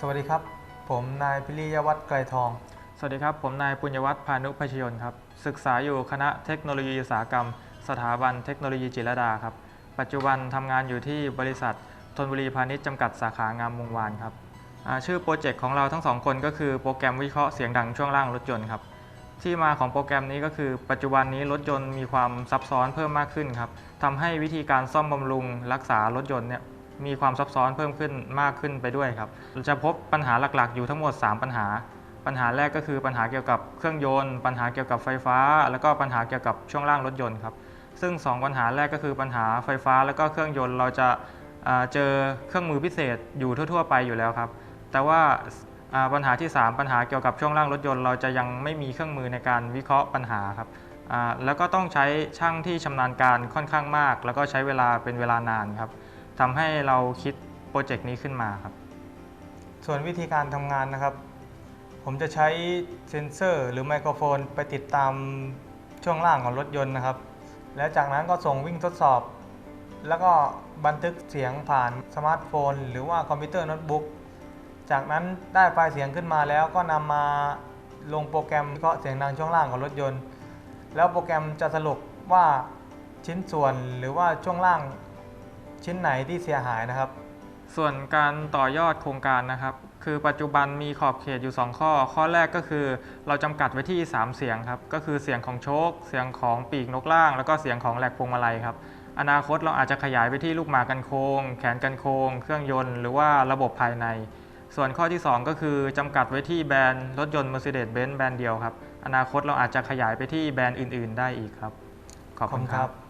สวัสดีครับ ผมนายพิริยวัฒน์ไกรทอง สวัสดีครับ ผมนายปุญญวัฒน์พานุพชยนต์ครับ ศึกษาอยู่คณะเทคโนโลยีอุตสาหกรรม สถาบันเทคโนโลยีจิรดาครับ ปัจจุบันทำงานอยู่ที่บริษัทธนบุรีพาณิชย์จำกัดสาขางามวงวานครับชื่อโปรเจกต์ของเราทั้งสองคนก็คือโปรแกรมวิเคราะห์เสียงดังช่วงล่างรถยนต์ครับที่มาของโปรแกรมนี้ก็คือ ปัจจุบันนี้รถยนต์มีความซับซ้อนเพิ่มมากขึ้นครับทำให้วิธีการซ่อมบำรุงรักษารถยนต์เนี่ย มีความซับซ้อนเพิ่มขึ้นมากขึ้นไปด้วยครับเราจะพบปัญหาหลักๆ อยู่ทั้งหมด 3 ปัญหา ปัญหาแรกก็คือปัญหาเกี่ยวกับเครื่องยนต์ ปัญหาเกี่ยวกับไฟฟ้า แล้วก็ปัญหาเกี่ยวกับช่วงล่างรถยนต์ครับซึ่ง 2 ปัญหาแรกก็คือปัญหาไฟฟ้า แล้วก็เครื่องยนต์เราจะเจอเครื่องมือพิเศษอยู่ทั่ว ๆ ไปอยู่แล้วครับแต่ว่าปัญหาที่ 3 ปัญหาเกี่ยวกับช่วงล่างรถยนต์ เราจะยังไม่มีเครื่องมือในการวิเคราะห์ปัญหาครับแล้วก็ต้องใช้ช่างที่ชำนาญการค่อนข้างมาก แล้วก็ใช้เวลาเป็นเวลานานครับ ทำให้เราคิดโปรเจกต์นี้ขึ้นมาครับ ส่วนวิธีการทำงานนะครับ ผมจะใช้เซ็นเซอร์หรือไมโครโฟนไปติดตามช่วงล่างของรถยนต์นะครับ แล้วจากนั้นก็ส่งวิ่งทดสอบ แล้วก็บันทึกเสียงผ่านสมาร์ทโฟน หรือว่าคอมพิวเตอร์โน้ตบุ๊กจากนั้นได้ไฟล์เสียงขึ้นมาแล้วก็นำมาลงโปรแกรมวิเคราะห์เสียงดังช่วงล่างของรถยนต์ แล้วโปรแกรมจะสรุปว่าชิ้นส่วนหรือว่าช่วงล่าง ชิ้นไหนที่เสียหายนะครับ ส่วนการต่อยอดโครงการนะครับ คือปัจจุบันมีขอบเขตอยู่ 2 ข้อ ข้อแรกก็คือเราจำกัดไว้ที่ 3 เสียงครับ ก็คือเสียงของโชค เสียงของปีกนกล่าง แล้วก็เสียงของแหลกพวงมาลัยครับ อนาคตเราอาจจะขยายไปที่ลูกหมากกันโคง แขนกันโคง เครื่องยนต์ หรือว่าระบบภายใน ส่วนข้อที่ 2 ก็คือจำกัดไว้ที่แบรนด์รถยนต์ Mercedes-Benz แบรนด์เดียวครับ อนาคตเราอาจจะขยายไปที่แบรนด์อื่น ๆ ได้อีกครับ ขอบคุณครับ